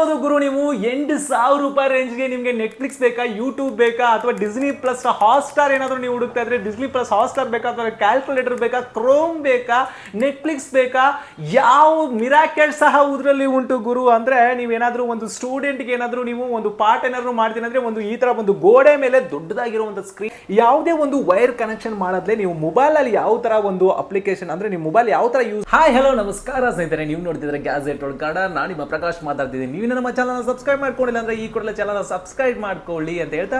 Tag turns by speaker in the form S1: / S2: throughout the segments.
S1: ನೋಡ್ಬೋದು ಗುರು, ನೀವು ಎಂಟು ಸಾವಿರ ರೂಪಾಯಿ ರೇಂಜ್ಗೆ ನಿಮಗೆ ನೆಟ್ಫ್ಲಿಕ್ಸ್ ಬೇಕಾ ಯೂಟ್ಯೂಬ್ ಬೇಕಾ, ಅಥವಾ ಡಿಸ್ನಿ ಪ್ಲಸ್ ಹಾಟ್ಸ್ಟಾರ್ ಏನಾದರೂ ನೀವು ಹುಡುಕ್ತಾ ಇದ್ರೆ ಡಿಸ್ನಿ ಪ್ಲಸ್ ಹಾಟ್ಸ್ಟಾರ್ ಬೇಕಾ, ಅಥವಾ ಕ್ಯಾಲ್ಕುಲೇಟರ್ ಬೇಕಾ ಕ್ರೋಮ್ ಬೇಕಾ ನೆಟ್ಫ್ಲಿಕ್ಸ್ ಬೇಕಾ, ಯಾವ ಮಿರಾಕೆಟ್ ಸಹ ಇದರಲ್ಲಿ ಉಂಟು ಗುರು ಅಂದ್ರೆ ಏನಾದರೂ ಒಂದು ಸ್ಟೂಡೆಂಟ್ಗೆ ಏನಾದರೂ ನೀವು ಒಂದು ಪಾಠ ಏನಾದರೂ ಮಾಡ್ತೀನಿ ಅಂದರೆ ಒಂದು ಈ ಥರ ಒಂದು ಗೋಡೆ ಮೇಲೆ ದೊಡ್ಡದಾಗಿರುವಂಥ ಸ್ಕ್ರೀನ್ ಯಾವುದೇ ಒಂದು ವೈರ್ ಕನೆಕ್ಷನ್ ಮಾಡದ್ಲೆ ನೀವು ಮೊಬೈಲಲ್ಲಿ ಯಾವ ಥರ ಒಂದು ಅಪ್ಲಿಕೇಶನ್ ಅಂದರೆ ನಿಮ್ಮ ಮೊಬೈಲ್ ಯಾವ ಥರ ಯೂಸ್ ಹಾಯ್ ಹಲೋ ನಮಸ್ಕಾರ ಸ್ನೇಹಿತರೆ. ನೀವು ನೋಡ್ತಿದ್ರೆ ಗ್ಯಾಜೆಟ್ ಒಳಗಡ. ನಾನು ನಿಮ್ಮ ಪ್ರಕಾಶ್ ಮಾತಾಡ್ತಿದ್ದೀನಿ. ನೀವು ನಮ್ಮ ಚಾನಲ್ನ ಸಬ್ಸ್ಕ್ರೈಬ್ ಮಾಡ್ಕೊಂಡಿಲ್ಲ ಅಂದ್ರೆ ಈ ಕೂಡಲೇ ಚಾನಲ್ನ ಸಬ್ಸ್ಕ್ರೈಬ್ ಮಾಡ್ಕೊಳ್ಳಿ ಅಂತ ಹೇಳ್ತಾ.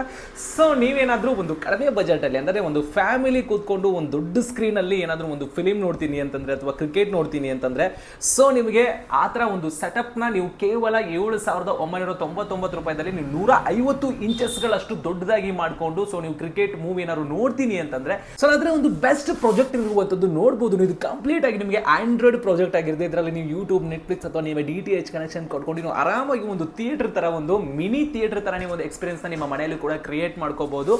S1: ಸೊ ನೀವೇನಾದರೂ ಒಂದು ಕಡಿಮೆ ಬಜೆಟ್ ಅಲ್ಲಿ ಅಂದ್ರೆ ಒಂದು ಫ್ಯಾಮಿಲಿ ಕೂತ್ಕೊಂಡು ಒಂದು ದೊಡ್ಡ ಸ್ಕ್ರೀನಲ್ಲಿ ಏನಾದರೂ ಒಂದು ಫಿಲಿಮ್ ನೋಡ್ತೀನಿ ಅಂತಂದ್ರೆ ಅಥವಾ ಕ್ರಿಕೆಟ್ ನೋಡ್ತೀನಿ ಅಂತಂದ್ರೆ ಸೊ ನಿಮಗೆ ಆ ಥರ ಒಂದು ಸೆಟಪ್ನ ನೀವು ಕೇವಲ ಏಳು ಸಾವಿರದ ಒಂಬೈನೂರ ತೊಂಬತ್ತೊಂಬತ್ತು ರೂಪಾಯಿದಲ್ಲಿ ನೀವು ನೂರ ಐವತ್ತು ಇಂಚಸ್ಗಳಷ್ಟು ದೊಡ್ಡದಾಗಿ ಮಾಡಿಕೊಂಡು ಸೊ ನೀವು ಕ್ರಿಕೆಟ್ ಮೂವಿ ಏನಾದ್ರು ನೋಡ್ತೀನಿ ಅಂತಂದರೆ ಸೊ ಅದರ ಒಂದು ಬೆಸ್ಟ್ ಪ್ರಾಜೆಕ್ಟ್ ಇರುವಂಥದ್ದು ನೋಡ್ಬೋದು. ಇದು ಕಂಪ್ಲೀಟ್ ಆಗಿ ನಿಮಗೆ ಆಂಡ್ರಾಯ್ಡ್ ಪ್ರಾಜೆಕ್ಟ್ ಆಗಿರುತ್ತೆ. ಇದರಲ್ಲಿ ನೀವು ಯೂಟ್ಯೂಬ್ ನೆಟ್ಫ್ಲಿಕ್ಸ್ ಅಥವಾ ನೀವು ಡಿ ಟಿ ಎಚ್ ಕನೆಕ್ಷನ್ ಕೊಟ್ಕೊಂಡು ನೀವು ಆರಾಮಾಗಿ ಒಂದು ಥಿಯೇಟರ್ ತರ, ಒಂದು ಮಿನಿ ಥಿಯೇಟರ್ ತರ ನೀವು ಒಂದು ಎಕ್ಸ್ಪೀರಿಯನ್ಸ್ ನಿಮ್ಮ ಮನೆಯಲ್ಲಿ ಕೂಡ ಕ್ರಿಯೇಟ್ ಮಾಡ್ಕೋಬಹುದು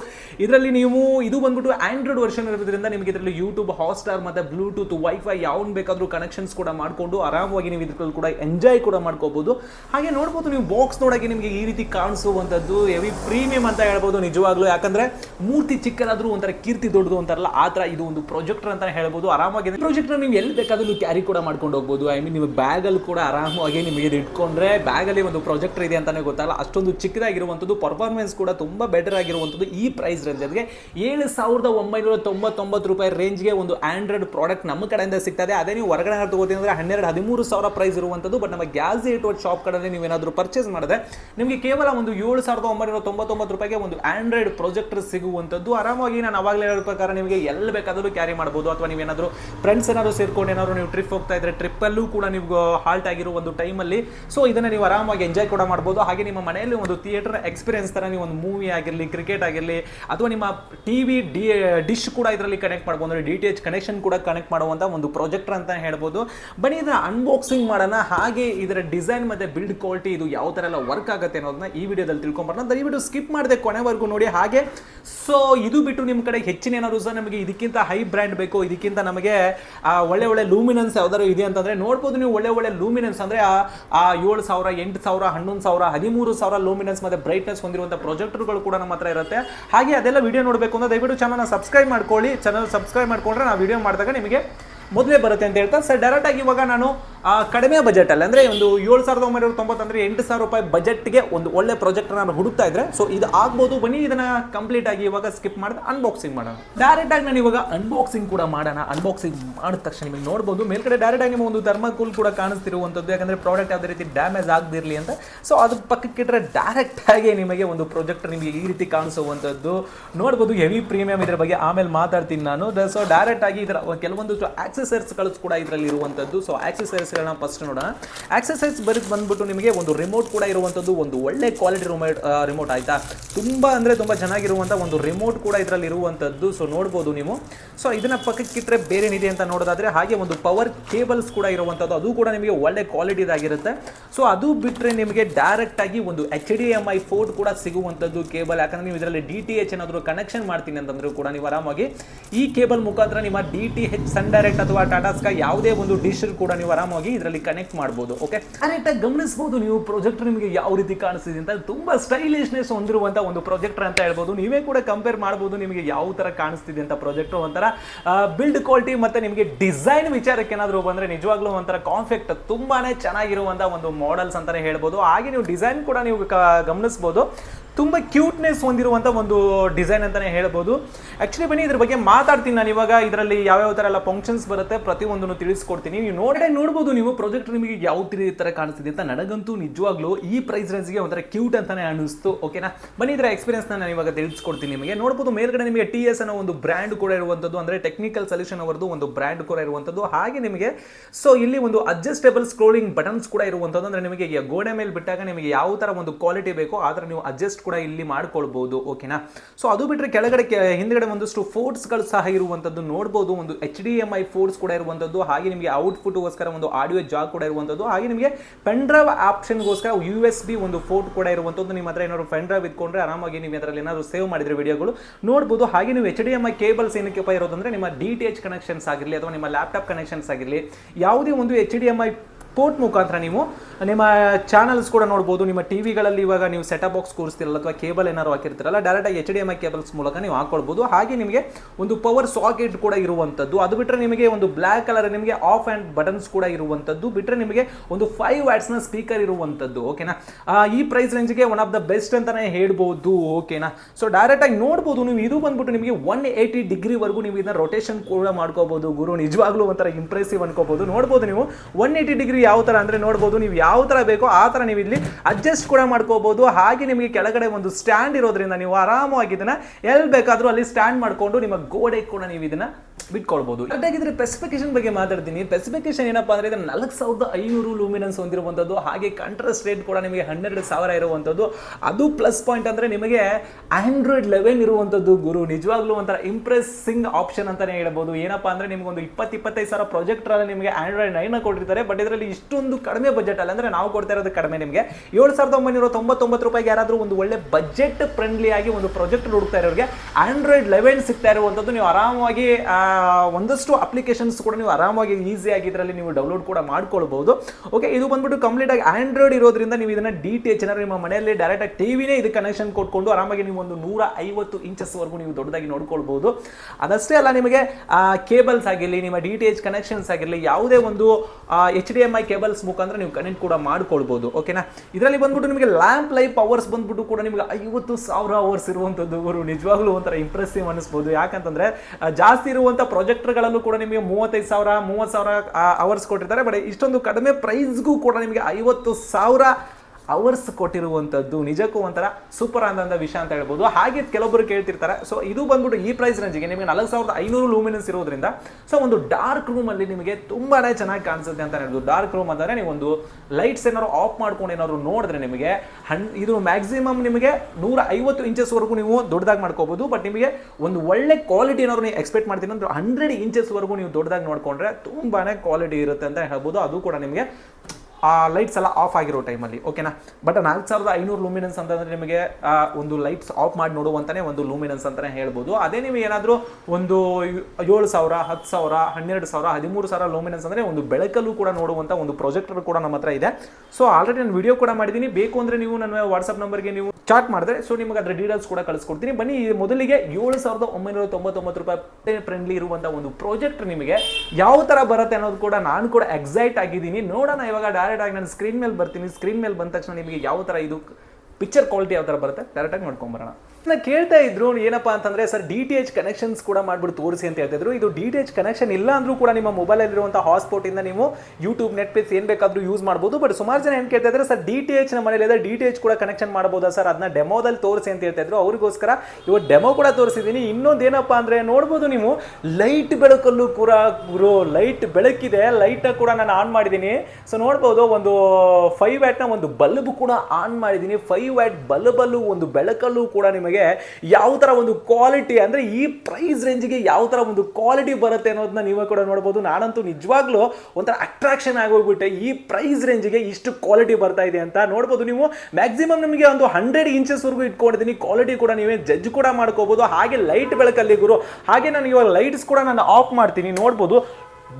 S1: ಇದರಲ್ಲಿ ನೀವು, ಇದು ಬಂದ್ಬಿಟ್ಟು ಆಂಡ್ರಾಯ್ಡ್ ವರ್ಷನ್ ಇರೋದ್ರಿಂದ ನಿಮಗೆ ಇದರಲ್ಲಿ ಯೂಟ್ಯೂಬ್ ಹಾಟ್ಸ್ಟಾರ್ ಮತ್ತೆ ಬ್ಲೂಟೂತ್ ವೈಫೈ ಯಾವ್ದು ಬೇಕಾದರೂ ಕನೆಕ್ಷನ್ಸ್ ಕೂಡ ಮಾಡಿಕೊಂಡು ಆರಾಮವಾಗಿ ನೀವು ಇದ್ರಲ್ಲಿ ಕೂಡ ಎಂಜಾಯ್ ಕೂಡ ಮಾಡ್ಕೋಬಹುದು ಹಾಗೆ ನೋಡ್ಬೋದು ನೀವು ಬಾಕ್ಸ್ ನೋಡಕ್ಕೆ ನಿಮಗೆ ಈ ರೀತಿ ಕಾಣಿಸುವಂಥದ್ದು. ಹೆವಿ ಪ್ರೀಮಿಯಂ ಅಂತ ಹೇಳ್ಬೋದು ನಿಜವಾಗ್ಲೂ. ಯಾಕಂದ್ರೆ ಮೂರ್ತಿ ಚಿಕ್ಕದಾದ್ರೂ ಒಂಥರ ಕೀರ್ತಿ ದೊಡ್ಡದು ಅಂತಾರಲ್ಲ, ಆ ಥರ ಇದು ಒಂದು ಪ್ರೊಜೆಕ್ಟರ್ ಅಂತ ಹೇಳ್ಬೋದು. ಆರಾಮಾಗಿ ಪ್ರೊಜೆಕ್ಟರ್ ನೀವು ಎಲ್ಲಿ ಬೇಕಾದ್ರೂ ಕ್ಯಾರಿ ಕೂಡ ಮಾಡ್ಕೊಂಡು ಹೋಗ್ಬೋದು. ಐ ಮೀನ್ ನೀವು ಬ್ಯಾಗಲ್ಲಿ ಕೂಡ ಆರಾಮವಾಗಿ ನಿಮಗೆ ಇದು ಇಟ್ಕೊಂಡ್ರೆ ಬ್ಯಾಗಲ್ಲಿ ಒಂದು ಪ್ರೊಜೆಕ್ಟರ್ ಇದೆ ಅಂತಾನೆ ಗೊತ್ತಲ್ಲ ಅಷ್ಟೊಂದು ಚಿಕ್ಕದಾಗಿರುವಂಥದ್ದು ಪರ್ಫಾರ್ಮೆನ್ಸ್ ಕೂಡ ತುಂಬ ಬೆಟರ್ ಆಗಿರುವಂಥದ್ದು ಈ ಪ್ರೈಸ್ ರೇಂಜ್ಗೆ ಏಳು ಸಾವಿರದ ಒಂಬೈನೂರ ತೊಂಬತ್ತೊಂಬತ್ತು ರೂಪಾಯಿ ರೇಂಜ್ಗೆ ಒಂದು ಆಂಡ್ರಾಯ್ಡ್ ಪ್ರಾಡಕ್ಟ್ ನಮ್ಮ ಕಡೆಯಿಂದ ಸಿಗ್ತದೆ. ಅದೇ ನೀವು ಹೊರಗಡೆ ತಗೋತೀನಿ ಅಂದರೆ ಹನ್ನೆರಡು, ಹದಿಮೂರು ಸಾವಿರ ಪ್ರೈಸ್ ಇರುವಂಥದ್ದು ಬಟ್ ನಮ್ಮ ಗ್ಯಾಸ್ ವರ್ಡ್ ಶಾಪ್ ಕಡೆ ನೀವು ಏನಾದರೂ ಪರ್ಚೇಸ್ ಮಾಡಿದ್ರೆ, ನಿಮಗೆ ಕೇವಲ ಒಂದು ಏಳು ಸಾವಿರದ ಒಂಬೈನೂರ ತೊಂಬತ್ತೊಂಬತ್ತು ರೂಪಾಯಿಗೆ ಒಂದು ಆಂಡ್ರಾಯ್ಡ್ ಪ್ರಾಜೆಕ್ಟರ್ ಸಿಗುವಂಥದ್ದು. ಆರಾಮಾಗಿ ನಾನು ಅವಾಗಲೇ ಹೇಳೋ ಪ್ರಕಾರ ನಿಮಗೆ ಎಲ್ಲಿ ಬೇಕಾದರೂ ಕ್ಯಾರಿ ಮಾಡ್ಬೋದು. ಅಥವಾ ನೀವೇನಾದರೂ ಫ್ರೆಂಡ್ಸ್ ಏನಾದರೂ ಸೇರ್ಕೊಂಡು ಏನಾದರೂ ನೀವು ಟ್ರಿಪ್ ಹೋಗ್ತಾ ಇದ್ರೆ ಟ್ರಿಪ್ಪಲ್ಲೂ ಕೂಡ ನೀವು ಹಾಲ್ಟ್ ಆಗಿರೋ ಒಂದು ಟೈಮಲ್ಲಿ ಸೊ ಇದನ್ನು ನೀವು ಆರಾಮಾಗಿ ಎಂಜಾಯ್ ಕೂಡ ಮಾಡ್ಬೋದು. ಹಾಗೆ ನಿಮ್ಮ ಮನೆಯಲ್ಲಿ ಒಂದು ಥಿಯೇಟರ್ ಎಕ್ಸ್ಪೀರಿಯನ್ಸ್ ಥರ ನೀವು ಒಂದು ಮೂವಿ ಆಗಿರಲಿ ಕ್ರಿಕೆಟ್ ಆಗಿರಲಿ, ಅಥವಾ ನಿಮ್ಮ ಟಿ ವಿ ಡಿ ಡಿಶ್ ಕೂಡ ಇದರಲ್ಲಿ ಕನೆಕ್ಟ್ ಮಾಡ್ಬೋದು. ಅಂದರೆ ಡಿ ಟಿ ಎಚ್ ಕನೆಕ್ಷನ್ ಕೂಡ ಕನೆಕ್ಟ್ ಮಾಡುವಂಥ ಒಂದು ಪ್ರೊಜೆಕ್ಟರ್ ಅಂತ ಹೇಳ್ಬೋದು. ಬನ್ನಿ ಇದರ ಅನ್ಬಾಕ್ಸಿಂಗ್ ಮಾಡೋಣ. ಹಾಗೆ ಇದರ ಡಿಸೈನ್ ಮತ್ತು ಬಿಲ್ಡ್ ಕ್ವಾಲಿಟಿ ಇದು ಯಾವ ಥರ ಎಲ್ಲ ವರ್ಕ್ ಆಗುತ್ತೆ ಅನ್ನೋದನ್ನ ಈ ವಿಡಿಯೋದಲ್ಲಿ ತಿಳ್ಕೊಂಬರೋಣ. ದಯವಿಟ್ಟು ಸ್ಕಿಪ್ ಮಾಡದೆ ಕೊನೆವರೆಗೂ ನೋಡಿ. ಹಾಗೆ ಸೊ ಇದು ಬಿಟ್ಟು ನಿಮ್ಮ ಕಡೆ ಹೆಚ್ಚಿನ ಏನಾದ್ರು ಸಹ ನಮಗೆ ಇದಕ್ಕಿಂತ ಹೈ ಬ್ರ್ಯಾಂಡ್ ಬೇಕು, ಇದಕ್ಕಿಂತ ನಮಗೆ ಒಳ್ಳೆ ಒಳ್ಳೆ ಲೂಮಿನೆನ್ಸ್ ಯಾವ್ದಾದ್ರು ಇದೆ ಅಂತಂದ್ರೆ ನೋಡ್ಬೋದು ನೀವು ಒಳ್ಳೆ ಒಳ್ಳೆ ಲೂಮಿನೆನ್ಸ್ ಅಂದ್ರೆ ಆ ಏಳು ಸಾವಿರ ಎಂಟು ಸಾವಿರ, ಹನ್ನೊಂದು ಸಾವಿರ, ಹದಿಮೂರು ಸಾವಿರ ಲೂಮಿನೆನ್ಸ್ ಮತ್ತೆ ಬ್ರೈಟ್ನೆಸ್ ಹೊಂದಿರುವಂಥ ಪ್ರೊಜೆಕ್ಟರ್ಗಳು ಕೂಡ ನಮ್ಮ ಹತ್ರ ಇರುತ್ತೆ. ಹಾಗೆ ಅದೆಲ್ಲ ವಿಡಿಯೋ ನೋಡಬೇಕು ಅಂದ್ರೆ ದಯವಿಟ್ಟು ಚಾನಲ್ನ ಸಬ್ಸ್ಕ್ರೈಬ್ ಮಾಡ್ಕೊಳ್ಳಿ. ಚಾನಲ್ ಸಬ್ಸ್ಕ್ರೈಬ್ ಮಾಡ್ಕೊಂಡ್ರೆ ನಾವು ವಿಡಿಯೋ ಮಾಡಿದಾಗ ನಿಮಗೆ ಮೊದಲೇ ಬರುತ್ತೆ ಅಂತ ಹೇಳ್ತಾ ಸರ್ ಡೈರೆಕ್ಟ್ ಆಗಿ ಇವಾಗ ನಾನು ಕಡಿಮೆ ಬಜೆಟ್ ಅಲ್ಲಿ, ಅಂದ್ರೆ ಒಂದು ಏಳು ಸಾವಿರದ ಒಂಬೈನೂರ ತೊಂಬತ್ತು ಅಂದ್ರೆ ಎಂಟು ಸಾವಿರ ರೂಪಾಯಿ ಬಜೆಟ್ಗೆ ಒಂದು ಒಳ್ಳೆ ಪ್ರಾಜೆಕ್ಟ್ ನಾನು ಹುಡುಕ್ತಾ ಇದ್ರೆ ಸೊ ಇದು ಆಗ್ಬೋದು. ಬನ್ನಿ, ಇದನ್ನ ಕಂಪ್ಲೀಟ್ ಆಗಿ ಇವಾಗ ಸ್ಕಿಪ್ ಮಾಡಿದ್ರೆ ಅನ್ಬಾಕ್ಸಿಂಗ್ ಮಾಡೋಣ. ಡೈರೆಕ್ಟ್ ಆಗಿ ನಾನು ಇವಾಗ ಅನ್ಬಾಕ್ಸಿಂಗ್ ಕೂಡ ಮಾಡೋಣ. ಅನ್ಬಾಕ್ಸಿಂಗ್ ಮಾಡಿದ ತಕ್ಷಣ ನಿಮಗೆ ನೋಡ್ಬೋದು. ಮೇಲ್ಗಡೆ ಡೈರೆಕ್ಟ್ ಆಗಿ ಒಂದು ಥರ್ಮಕೂಲ್ ಕೂಡ ಕಾಣಿಸ್ತಿರುವಂಥದ್ದು. ಯಾಕಂದ್ರೆ ಪ್ರಾಡಕ್ಟ್ ಯಾವುದೇ ರೀತಿ ಡ್ಯಾಮೇಜ್ ಆಗದಿರಲಿ ಅಂತ. ಸೊ ಅದು ಪಕ್ಕಕ್ಕೆ ಇಟ್ಟರೆ ಡೈರೆಕ್ಟ್ ಆಗಿ ನಿಮಗೆ ಒಂದು ಪ್ರಾಜೆಕ್ಟ್ ನಿಮಗೆ ಈ ರೀತಿ ಕಾಣಿಸುವಂಥದ್ದು. ನೋಡ್ಬೋದು ಹೆವಿ ಪ್ರೀಮಿಯಂ ಇದ್ರ ಬಗ್ಗೆ ಆಮೇಲೆ ಮಾತಾಡ್ತೀನಿ ನಾನು. ಸೊ ಡೈರೆಕ್ಟ್ ಆಗಿ ಇದರ ಕೆಲವೊಂದು ಆಕ್ಸೆಸರೀಸ್ಗಳು ಕೂಡ ಇದರಲ್ಲಿ ಇರುವಂಥದ್ದು. ಸೊ ಆಕ್ಸೆಸರೀಸ್ಗಳನ್ನ ಫಸ್ಟ್ ನೋಡೋಣ. ಎಕ್ಸಸೈಸ್ ಬರೀ ಬಂದ್ಬಿಟ್ಟು ನಿಮಗೆ ಒಂದು ರಿಮೋಟ್ ಕೂಡ ಇರುವಂಥದ್ದು, ಒಂದು ಒಳ್ಳೆ ಕ್ವಾಲಿಟಿ ರಿಮೋಟ್ ರಿಮೋಟ್ ಆಯ್ತಾ? ತುಂಬ ಅಂದರೆ ತುಂಬ ಚೆನ್ನಾಗಿರುವಂಥ ಒಂದು ರಿಮೋಟ್ ಕೂಡ ಇದರಲ್ಲಿ ಇರುವಂಥದ್ದು ಸೊ ನೋಡ್ಬೋದು ನೀವು. ಸೊ ಇದನ್ನ ಪಕ್ಕಕ್ಕೆ ಇಟ್ಟರೆ ಬೇರೆ ಏನಿದೆ ಅಂತ ನೋಡೋದಾದ್ರೆ, ಹಾಗೆ ಒಂದು ಪವರ್ ಕೇಬಲ್ಸ್ ಕೂಡ ಇರುವಂಥದ್ದು, ಅದು ಕೂಡ ನಿಮಗೆ ಒಳ್ಳೆ ಕ್ವಾಲಿಟಿದಾಗಿರುತ್ತೆ ಸೊ ಅದು ಬಿಟ್ಟರೆ ನಿಮಗೆ ಡೈರೆಕ್ಟ್ ಆಗಿ ಒಂದು H D M I port ಕೂಡ ಸಿಗುವಂಥದ್ದು ಕೇಬಲ್ ಯಾಕಂದ್ರೆ ನೀವು ಇದರಲ್ಲಿ ಡಿ ಟಿ ಎಚ್ ಏನಾದರೂ ಕನೆಕ್ಷನ್ ಮಾಡ್ತೀನಿ ಅಂತಂದ್ರೂ ಕೂಡ ನೀವು ಆರಾಮಾಗಿ ಈ ಕೇಬಲ್ ಮುಖಾಂತರ ನಿಮ್ಮ D T H Sun Direct Tata Tata sky ಯಾವುದೇ ಒಂದು ಡಿಶ್ ಕೂಡ ನೀವು ಆರಾಮಾಗಿ ಇದರಲ್ಲಿ ಕನೆಕ್ಟ್ ಮಾಡ್ಬೋದು ಓಕೆ ಕರೆಕ್ಟ್ ಆಗಿ ಗಮನಿಸಬಹುದು ನೀವು ಪ್ರೊಜೆಕ್ಟರ್ ನಿಮಗೆ ಯಾವ ರೀತಿ ಕಾಣಿಸ್ತಿದೆ ಅಂತ. ತುಂಬಾ ಸ್ಟೈಲಿಶ್ನೆಸ್ ಹೊಂದಿರುವಂತ ಒಂದು ಪ್ರೊಜೆಕ್ಟರ್ ಅಂತ ಹೇಳ್ಬೋದು. ನೀವೇ ಕೂಡ ಕಂಪೇರ್ ಮಾಡ್ಬೋದು ನಿಮಗೆ ಯಾವ ತರ ಕಾಣಿಸ್ತಿದೆ ಅಂತ ಪ್ರೊಜೆಕ್ಟರ್ ಒಂಥರ. ಬಿಲ್ಡ್ ಕ್ವಾಲಿಟಿ ಮತ್ತೆ ನಿಮಗೆ ಡಿಸೈನ್ ವಿಚಾರಕ್ಕೆ ಏನಾದರೂ ಬಂದ್ರೆ ನಿಜವಾಗ್ಲೂ ಒಂಥರ ಕಾನ್ಫೆಕ್ಟ್ ತುಂಬಾನೇ ಚೆನ್ನಾಗಿರುವಂತ ಒಂದು ಮಾಡೆಲ್ಸ್ ಅಂತಾನೆ ಹೇಳ್ಬೋದು. ಹಾಗೆ ನೀವು ಡಿಸೈನ್ ಕೂಡ ನೀವು ಗಮನಿಸಬಹುದು ತುಂಬ ಕ್ಯೂಟ್ನೆಸ್ ಹೊಂದಿರುವಂಥ ಒಂದು ಡಿಸೈನ್ ಅಂತಲೇ ಹೇಳ್ಬೋದು. ಆ್ಯಕ್ಚುಲಿ ಬನ್ನಿ, ಇದ್ರ ಬಗ್ಗೆ ಮಾತಾಡ್ತೀನಿ ನಾನು ಇವಾಗ. ಇದರಲ್ಲಿ ಯಾವ್ಯಾವ ಥರ ಎಲ್ಲ ಫಂಕ್ಷನ್ಸ್ ಬರುತ್ತೆ ಪ್ರತಿಯೊಂದನ್ನು ತಿಳಿಸ್ಕೊಡ್ತೀನಿ. ನೀವು ನೋಡೇ ನೋಡ್ಬೋದು ನೀವು. ಪ್ರಾಜೆಕ್ಟ್ ನಿಮಗೆ ಯಾವ ತರ ಥರ ಕಾಣಿಸ್ತಿದೆ ಅಂತ ನನಗಂತೂ ನಿಜವಾಗ್ಲೂ ಈ ಪ್ರೈಸ್ ರೇಂಜ್ಗೆ ಒಂಥರ ಕ್ಯೂಟ್ ಅಂತಾನೆ ಅನಿಸ್ತು. ಓಕೆನಾ ಬನ್ನಿ, ಇದರ ಎಕ್ಸ್ಪೀರಿಯನ್ಸ್ನ ನಾನು ಇವಾಗ ತಿಳಿಸ್ಕೊಡ್ತೀನಿ ನಿಮಗೆ. ನೋಡ್ಬೋದು ಮೇಲ್ಗಡೆ ನಿಮಗೆ ಟಿ ಎಸ್ ಅನ್ನೋ ಒಂದು ಬ್ರ್ಯಾಂಡ್ ಕೂಡ ಇರುವಂಥದ್ದು. ಅಂದರೆ ಟೆಕ್ನಿಕಲ್ ಸೊಲ್ಯೂಷನ್ ಅವರದ್ದು ಒಂದು ಬ್ರ್ಯಾಂಡ್ ಕೂಡ ಇರುವಂಥದ್ದು. ಹಾಗೆ ನಿಮಗೆ ಸೊ ಇಲ್ಲಿ ಒಂದು ಅಡ್ಜಸ್ಟೇಬಲ್ ಸ್ಕ್ರೋಲಿಂಗ್ ಬಟನ್ಸ್ ಕೂಡ ಇರುವಂಥದ್ದು. ಅಂದರೆ ನಿಮಗೆ ಗೋಡೆ ಮೇಲೆ ಬಿಟ್ಟಾಗ ನಿಮಗೆ ಯಾವ ಥರ ಒಂದು ಕ್ವಾಲಿಟಿ ಬೇಕೋ ಆ ಥರ ನೀವು ಅಡ್ಜಸ್ಟ್ ಕೂಡ ಇಲ್ಲಿ ಮಾಡ್ಕೊಳ್ಬಹುದು ಓಕೆನಾ ಸೊ ಅದು ಬಿಟ್ಟರೆ ಕೆಳಗಡೆ ಹಿಂದ್ಗಡೆ ಒಂದಷ್ಟು ಫೋರ್ಟ್ಸ್ಗಳು ಸಹ ಇರುವಂಥದ್ದು ನೋಡ್ಬೋದು, ಒಂದು H D M I ports ಕೂಡ ಇರುವಂಥದ್ದು ಹಾಗೆ ನಿಮಗೆ ಔಟ್ಪುಟ್ಗೋಸ್ಕರ ಒಂದು ಆಡಿಯೋ ಜಾಗ್ ಕೂಡ ಇರುವಂಥದ್ದು ಹಾಗೆ ನಿಮಗೆ ಪೆನ್ ಡ್ರೈವ್ ಆಪ್ಷನ್ಗೋಸ್ಕರ ಯು ಎಸ್ ಬಿ ಒಂದು ಫೋರ್ಟ್ ಕೂಡ ಇರುವಂಥದ್ದು ನಿಮ್ಮ ಹತ್ರ ಏನಾದ್ರು ಪೆನ್ ಡ್ರೈವ್ ಇಟ್ಕೊಂಡ್ರೆ ಆರಾಮಾಗಿ ನೀವು ಅದರಲ್ಲಿ ಏನಾದ್ರು ಸೇವ್ ಮಾಡಿದ್ರೆ ವಿಡಿಯೋಗಳು ನೋಡ್ಬೋದು. ಹಾಗೆ ನೀವು H D M I cables ಏನಕ್ಕೆ ಇರೋದಂದ್ರೆ ನಿಮ್ಮ ಡಿ ಟಿ ಎಚ್ ಕನೆಕ್ಷನ್ಸ್ ಆಗಿರಲಿ ಅಥವಾ ನಿಮ್ಮ ಲ್ಯಾಪ್ಟಾಪ್ ಕನೆಕ್ಷನ್ಸ್ ಆಗಿರಲಿ, ಯಾವುದೇ ಒಂದು H D M I port ಮುಖಾಂತರ ನೀವು, ನಿಮ್ಮ ಚಾನಲ್ಸ್ ಕೂಡ ನೋಡ್ಬೋದು. ನಿಮ್ಮ ಟಿವಿಗಳಲ್ಲಿ ಇವಾಗ ನೀವು ಸೆಟಪ್ ಬಾಕ್ಸ್ ಕೂರಿಸ್ತಿರಲ್ಲ ಅಥವಾ ಕೇಬಲ್ ಏನಾದ್ರು ಹಾಕಿರ್ತೀರಲ್ಲ ಡೈರೆಕ್ಟಾಗಿ H D M I cables ಮೂಲಕ ನೀವು ಹಾಕೊಳ್ಬೋದು. ಹಾಗೆ ನಿಮಗೆ ಒಂದು ಪವರ್ ಸಾಕೆಟ್ ಕೂಡ ಇರುವಂಥದ್ದು ಅದು ಬಿಟ್ಟರೆ ನಿಮಗೆ ಒಂದು ಬ್ಲ್ಯಾಕ್ ಕಲರ್ ನಿಮಗೆ ಆಫ್ ಆ್ಯಂಡ್ ಬಟನ್ಸ್ ಕೂಡ ಇರುವಂಥದ್ದು ಬಿಟ್ಟರೆ ನಿಮಗೆ ಒಂದು ಫೈವ್ ವ್ಯಾಟ್ಸ್ನ ಸ್ಪೀಕರ್ ಇರುವಂಥದ್ದು ಓಕೆನಾ ಈ ಪ್ರೈಸ್ ರೇಂಜ್ಗೆ ಒನ್ ಆಫ್ ದ ಬೆಸ್ಟ್ ಅಂತಾನೆ ಹೇಳ್ಬೋದು. ಓಕೆನಾ ಸೊ ಡೈರೆಕ್ಟಾಗಿ ನೋಡ್ಬೋದು. ನೀವು ಇದು ಬಂದ್ಬಿಟ್ಟು ನಿಮಗೆ ಒನ್ ಏಯ್ಟಿ ಡಿಗ್ರಿವರೆಗೂ ನೀವು ಇದನ್ನ ರೊಟೇಷನ್ ಕೂಡ ಮಾಡ್ಕೋಬೋದು. ಗುರು, ನಿಜವಾಗ್ಲೂ ಒಂಥರ ಇಂಪ್ರೆಸಿವ್ ಅನ್ಕೋಬೋದು. ನೋಡ್ಬೋದು ನೀವು ಒನ್ ಏಯ್ಟಿ ಡಿಗ್ರಿ ಯಾವ ಥರ ಅಂದರೆ ನೋಡ್ಬೋದು, ನೀವು ಯಾವ ಥರ ಬೇಕೋ ಆ ಥರ ನೀವು ಇಲ್ಲಿ ಅಡ್ಜಸ್ಟ್ ಕೂಡ ಮಾಡ್ಕೋಬಹುದು ಹಾಗೆ ನಿಮಗೆ ಕೆಳಗಡೆ ಒಂದು ಸ್ಟ್ಯಾಂಡ್ ಇರೋದ್ರಿಂದ ನೀವು ಆರಾಮವಾಗಿ ಇದನ್ನ ಎಲ್ಲಿ ಬೇಕಾದರೂ ಅಲ್ಲಿ ಸ್ಟ್ಯಾಂಡ್ ಮಾಡ್ಕೊಂಡು ನಿಮ್ಮ ಗೋಡೆ ಕೂಡ ನೀವು ಇದನ್ನ ಬಿಟ್ಕೊಳ್ಬಹುದು ಇದ್ರೆ ಸ್ಪೆಸಿಫಿಕೇಶನ್ ಬಗ್ಗೆ ಮಾತಾಡ್ತೀನಿ. ಸ್ಪೆಸಿಫಿಕೇಶನ್ ಏನಪ್ಪಾ ಅಂದ್ರೆ ಇದು ನಾಲ್ಕು ಸಾವಿರದ ಐನೂರು ಲೂಮಿನನ್ಸ್ ಹೊಂದಿರುವಂಥದ್ದು ಹಾಗೆ ಕಾಂಟ್ರಾಸ್ಟ್ ರೇಟ್ ಕೂಡ ನಿಮಗೆ ಹನ್ನೆರಡು ಸಾವಿರ ಇರುವಂಥದ್ದು ಅದು ಪ್ಲಸ್ ಪಾಯಿಂಟ್ ಅಂದ್ರೆ ನಿಮಗೆ ಆಂಡ್ರಾಯ್ಡ್ ಲೆವೆನ್ ಇರುವಂಥದ್ದು ಗುರು. ನಿಜವಾಗ್ಲೂ ಒಂಥರ ಇಂಪ್ರೆಸ್ಸಿಂಗ್ ಆಪ್ಷನ್ ಅಂತಾನೆ ಹೇಳ್ಬೋದು. ಏನಪ್ಪಾ ಅಂದ್ರೆ ನಿಮಗೆ ಒಂದು ಇಪ್ಪತ್ತು ಇಪ್ಪತ್ತೈದು ಸಾವಿರ ಪ್ರೊಜೆಕ್ಟರ್ ಅಲ್ಲಿ ನಿಮಗೆ ಆಂಡ್ರಾಯ್ಡ್ ನೈನ್ ಕೊಟ್ಟಿರ್ತಾರೆ ಬಟ್ ಇದರಲ್ಲಿ ಇಷ್ಟೊಂದು ಕಡಿಮೆ ಬಜೆಟ್ ಅಲ್ಲ, ಅಂದ್ರೆ ನಾವು ಕೊಡ್ತಾ ಇರೋದು ಕಡಿಮೆ ನಿಮಗೆ. ಏಳು ಸಾವಿರದ ಒಂಬೈನೂರ ತೊಂಬತ್ತೊಂಬತ್ತು ರೂಪಾಯಿಗೆ ಯಾರಾದರೂ ಒಂದು ಒಳ್ಳೆ ಬಜೆಟ್ ಫ್ರೆಂಡ್ಲಿ ಆಗಿ ಒಂದು ಪ್ರಾಜೆಕ್ಟ್ ಹುಡುಕ್ತಾ ಇರೋರಿಗೆ ಆಂಡ್ರಾಯ್ಡ್ ಲೆವೆನ್ ಸಿಗ್ತಾ ಇರುವಂಥದ್ದು ನೀವು ಆರಾಮವಾಗಿ ಒಂದಷ್ಟು ಅಪ್ಲಿಕೇಶನ್ಸ್ ಕೂಡ ನೀವು ಆರಾಮಾಗಿ ಈಸಿಯಾಗಿ ಇದರಲ್ಲಿ ನೀವು ಡೌನ್ಲೋಡ್ ಕೂಡ ಮಾಡ್ಕೊಳ್ಬಹುದು. ಓಕೆ ಇದು ಬಂದ್ಬಿಟ್ಟು ಕಂಪ್ಲೀಟ್ ಆಗಿ ಆಂಡ್ರಾಯ್ಡ್ ಇರೋದ್ರಿಂದ ನೀವು ಇದನ್ನ ಡಿ ಟಿ ಎಚ್ ನಿಮ್ಮ ಮನೆಯಲ್ಲಿ ಡೈರೆಕ್ಟ್ ಆಗಿ ಟಿವಿನೇ ಇದು ಕನೆಕ್ಷನ್ ಕೊಟ್ಕೊಂಡು ಆರಾಮಾಗಿ ನೀವು ಒಂದು ನೂರ ಐವತ್ತು ಇಂಚಸ್ ವರೆಗೂ ನೀವು ದೊಡ್ಡದಾಗಿ ನೋಡ್ಕೊಳ್ಬಹುದು. ಅದಷ್ಟೇ ಅಲ್ಲ ನಿಮಗೆ ಕೇಬಲ್ಸ್ ಆಗಿರಲಿ, ನಿಮ್ಮ ಡಿ ಟಿ ಎಚ್ ಕನೆಕ್ಷನ್ಸ್ ಆಗಿರಲಿ, ಯಾವುದೇ ಒಂದು ಎಚ್ ಡಿ ಎಂ ಕೇಬಲ್ಸ್ ಮುಖಾಂತರ ನೀವು ಕನೆಕ್ಟ್ ಕೂಡ ಮಾಡ್ಕೊಳ್ಬಹುದು ಓಕೆನಾ ಇದರಲ್ಲಿ ಬಂದ್ಬಿಟ್ಟು ನಿಮಗೆ ಲ್ಯಾಂಪ್ ಲೈಫ್ ಅವರ್ಸ್ ಬಂದ್ಬಿಟ್ಟು ಕೂಡ ನಿಮಗೆ ಐವತ್ತು ಸಾವಿರ ಅವರ್ಸ್ ಇರುವಂಥದ್ದು ಅವರು ನಿಜವಾಗ್ಲೂ ಒಂಥರ ಇಂಪ್ರೆಸಿವ್ ಅನಿಸ್ಬೋದು. ಯಾಕಂತಂದ್ರೆ ಜಾಸ್ತಿ ಇರುವಂಥ ಪ್ರೊಜೆಕ್ಟರ್ಗಳಲ್ಲೂ ಕೂಡ ನಿಮಗೆ ಮೂವತ್ತೈದು ಸಾವಿರ, ಮೂವತ್ತು ಸಾವಿರ ಅವರ್ಸ್ ಕೊಟ್ಟಿರ್ತಾರೆ. ಬಟ್ ಇಷ್ಟೊಂದು ಕಡಿಮೆ ಪ್ರೈಸ್ಗೂ ಕೂಡ ನಿಮಗೆ ಐವತ್ತು ಸಾವಿರ ಅವರ್ಸ್ ಕೊಟ್ಟಿರುವಂಥದ್ದು ನಿಜಕ್ಕೂ ಒಂಥರ ಸೂಪರ್ ಆದಂಥ ವಿಷಯ ಅಂತ ಹೇಳ್ಬೋದು. ಹಾಗೆ ಕೆಲವೊಬ್ಬರು ಕೇಳ್ತಿರ್ತಾರೆ. ಸೊ ಇದು ಬಂದ್ಬಿಟ್ಟು ಈ ಪ್ರೈಸ್ ರೇಂಜಿಗೆ ನಿಮಗೆ ನಾಲ್ಕು ಸಾವಿರದ ಐನೂರು ಲೂಮಿನಸ್ ಇರೋದ್ರಿಂದ ಸೊ ಒಂದು ಡಾರ್ಕ್ ರೂಮಲ್ಲಿ ನಿಮಗೆ ತುಂಬಾ ಚೆನ್ನಾಗಿ ಕಾಣಿಸುತ್ತೆ ಅಂತ ಹೇಳ್ಬೋದು. ಡಾರ್ಕ್ ರೂಮ್ ಅಂದರೆ ನೀವು ಒಂದು ಲೈಟ್ಸ್ ಏನಾದ್ರು ಆಫ್ ಮಾಡ್ಕೊಂಡು ಏನಾದ್ರು ನೋಡಿದ್ರೆ ನಿಮಗೆ ಹನ್, ಇದು ಮ್ಯಾಕ್ಸಿಮಮ್ ನಿಮಗೆ ನೂರ ಐವತ್ತು ಇಂಚಸ್ವರೆಗೂ ನೀವು ದೊಡ್ಡದಾಗಿ ಮಾಡ್ಕೋಬಹುದು ಬಟ್ ನಿಮಗೆ ಒಂದು ಒಳ್ಳೆ ಕ್ವಾಲಿಟಿ ಏನಾದ್ರು ನೀವು ಎಕ್ಸ್ಪೆಕ್ಟ್ ಮಾಡ್ತೀನಿ ಅಂದ್ರೆ ಹಂಡ್ರೆಡ್ ಇಂಚಸ್ವರೆಗೂ ನೀವು ದೊಡ್ಡದಾಗಿ ನೋಡ್ಕೊಂಡ್ರೆ ತುಂಬಾ ಕ್ವಾಲಿಟಿ ಇರುತ್ತೆ ಅಂತ ಹೇಳ್ಬೋದು. ಅದು ಕೂಡ ನಿಮಗೆ ಆ ಲೈಟ್ಸ್ ಎಲ್ಲ ಆಫ್ ಆಗಿರೋ ಟೈಮಲ್ಲಿ ಓಕೆನಾ ಬಟ್ ನಾಲ್ಕು ಸಾವಿರದ ಐನೂರು ಲೂಮಿನನ್ಸ್ ಅಂತಂದ್ರೆ ನಿಮಗೆ ಒಂದು ಲೈಟ್ಸ್ ಆಫ್ ಮಾಡಿ ನೋಡುವಂತಲೇ ಒಂದು ಲೂಮಿನನ್ಸ್ ಅಂತಲೇ ಹೇಳ್ಬೋದು. ಅದೇ ನೀವು ಏನಾದರೂ ಒಂದು ಏಳು ಸಾವಿರ, ಹತ್ತು ಸಾವಿರ, ಹನ್ನೆರಡು ಸಾವಿರ, ಹದಿಮೂರು ಸಾವಿರ ಲೂಮಿನನ್ಸ್ ಅಂದರೆ ಒಂದು ಬೆಳಕಲ್ಲೂ ಕೂಡ ನೋಡುವಂಥ ಒಂದು ಪ್ರೊಜೆಕ್ಟರ್ ಕೂಡ ನಮ್ಮ ಹತ್ರ ಇದೆ. ಸೊ ಆಲ್ರೆಡಿ ನಾನು ವಿಡಿಯೋ ಕೂಡ ಮಾಡಿದ್ದೀನಿ ಬೇಕು ಅಂದರೆ ನೀವು ನನ್ನ ವಾಟ್ಸಪ್ ನಂಬರ್ಗೆ ನೀವು ಚಾಟ್ ಮಾಡಿದ್ರೆ ಸೊ ನಿಮಗೆ ಅದರ ಡೀಟೇಲ್ಸ್ ಕೂಡ ಕಳಿಸ್ಕೊಡ್ತೀನಿ. ಬನ್ನಿ ಮೊದಲಿಗೆ ಏಳು ಸಾವಿರದ ಒಂಬೈನೂರ ತೊಂಬತ್ತೊಂಬತ್ತು ರೂಪಾಯಿ ಫ್ರೆಂಡ್ಲಿ ಇರುವಂಥ ಒಂದು ಪ್ರಾಜೆಕ್ಟ್ ನಿಮಗೆ ಯಾವ ಥರ ಬರುತ್ತೆ ಅನ್ನೋದು ಕೂಡ ನಾನು ಕೂಡ ಎಕ್ಸೈಟ್ ಆಗಿದ್ದೀನಿ. ನೋಡೋಣ ಇವಾಗ ಡೈರೆಕ್ಟ್ ಆಗಿ ನಾನು ಸ್ಕ್ರೀನ್ ಮೇಲೆ ಬರ್ತೀನಿ. ಸ್ಕ್ರೀನ್ ಮೇಲೆ ಬಂದ ತಕ್ಷಣ ನಿಮಗೆ ಯಾವ ಥರ ಇದು ಪಿಕ್ಚರ್ ಕ್ವಾಲಿಟಿ ಯಾವ ಥರ ಬರುತ್ತೆ ಡೈರೆಕ್ಟಾಗಿ ನೋಡ್ಕೊಂಬರೋಣ ಕೇಳ್ತಾ ಇದ್ರು ಏನಪ್ಪ ಅಂತಂದ್ರೆ, sir D T H connections ಕೂಡ ಮಾಡ್ಬಿಟ್ಟು ತೋರಿಸಿ ಅಂತ ಹೇಳ್ತಿದ್ರು ಇದು ಡಿ ಟಿ ಎಚ್ ಕನೆಕ್ಷನ್ ಇಲ್ಲ ಅಂದ್ರೂ ಕೂಡ ನಿಮ್ಮ ಮೊಬೈಲಲ್ಲಿರುವಂಥ ಹಾಟ್ಸ್ಪಾಟ್ ಇಂದ ನೀವು ಯೂಟ್ಯೂಬ್ ನೆಟ್ಫ್ಲಿಕ್ಸ್ ಏನ್ ಬೇಕಾದ್ರೂ ಯೂಸ್ ಮಾಡಬಹುದು ಬಟ್ ಸುಮಾರು ಜನ ಏನ್ ಕೇಳ್ತಾ ಇದ್ದಾರೆ, ಸರ್ ಡಿ ಟಿ ಎಚ್ ಮನೇಲಿ ಡಿ ಟಿ ಎಚ್ ಕೂಡ ಕನೆಕ್ಷನ್ ಮಾಡಬಹುದಾ ಸರ್? ಅದನ್ನ ಡೆಮೋದಲ್ಲಿ ತೋರಿಸಿ ಅಂತ ಹೇಳ್ತಾ ಇದ್ರು. ಅವ್ರಿಗೋಸ್ಕರ ಇವತ್ತು ಡೆಮೋ ಕೂಡ ತೋರಿಸಿದ್ದೀನಿ. ಇನ್ನೊಂದು ಏನಪ್ಪಾ ಅಂದ್ರೆ, ನೋಡ್ಬೋದು ನೀವು ಲೈಟ್ ಬೆಳಕಲ್ಲೂ ಕೂಡ ಗುರು ಲೈಟ್ ಬೆಳಕಿದೆ. ಲೈಟ್ ಕೂಡ ನಾನು ಆನ್ ಮಾಡಿದ್ದೀನಿ. ಸೊ ನೋಡ್ಬೋದು, ಒಂದು ಫೈವ್ ವ್ಯಾಟ್ನ ಒಂದು ಬಲ್ಬ್ ಕೂಡ ಆನ್ ಮಾಡಿದ್ದೀನಿ. ಫೈವ್ ವ್ಯಾಟ್ ಬಲ್ಬಲ್ಲೂ, ಒಂದು ಬೆಳಕಲ್ಲೂ ಕೂಡ ನಿಮಗೆ ಯಾವ ಥರ ಒಂದು ಕ್ವಾಲಿಟಿ ಅಂದರೆ ಈ ಪ್ರೈಸ್ ರೇಂಜ್ಗೆ ಯಾವ ಥರ ಒಂದು ಕ್ವಾಲಿಟಿ ಬರುತ್ತೆ ಅನ್ನೋದನ್ನ ನೀವೇ ಕೂಡ ನೋಡ್ಬೋದು. ನಾನಂತೂ ನಿಜವಾಗ್ಲೂ ಒಂಥರ ಅಟ್ರಾಕ್ಷನ್ ಆಗೋಗ್ಬಿಟ್ಟೆ. ಈ ಪ್ರೈಸ್ ರೇಂಜ್ಗೆ ಇಷ್ಟು ಕ್ವಾಲಿಟಿ ಬರ್ತಾ ಇದೆ ಅಂತ ನೋಡ್ಬೋದು. ನೀವು ಮ್ಯಾಕ್ಸಿಮಮ್ ನಿಮಗೆ ಒಂದು ಹಂಡ್ರೆಡ್ ಇಂಚಸ್ವರೆಗೂ ಇಟ್ಕೊಂಡಿದ್ದೀನಿ. ಕ್ವಾಲಿಟಿ ಕೂಡ ನೀವೇ ಜಡ್ಜ್ ಕೂಡ ಮಾಡ್ಕೋಬೋದು. ಹಾಗೆ ಲೈಟ್ ಬೆಳಕಲ್ಲಿ ಗುರು. ಹಾಗೆ ನಾನು ಇವಾಗ ಲೈಟ್ಸ್ ಕೂಡ ನಾನು ಆಫ್ ಮಾಡ್ತೀನಿ. ನೋಡ್ಬೋದು.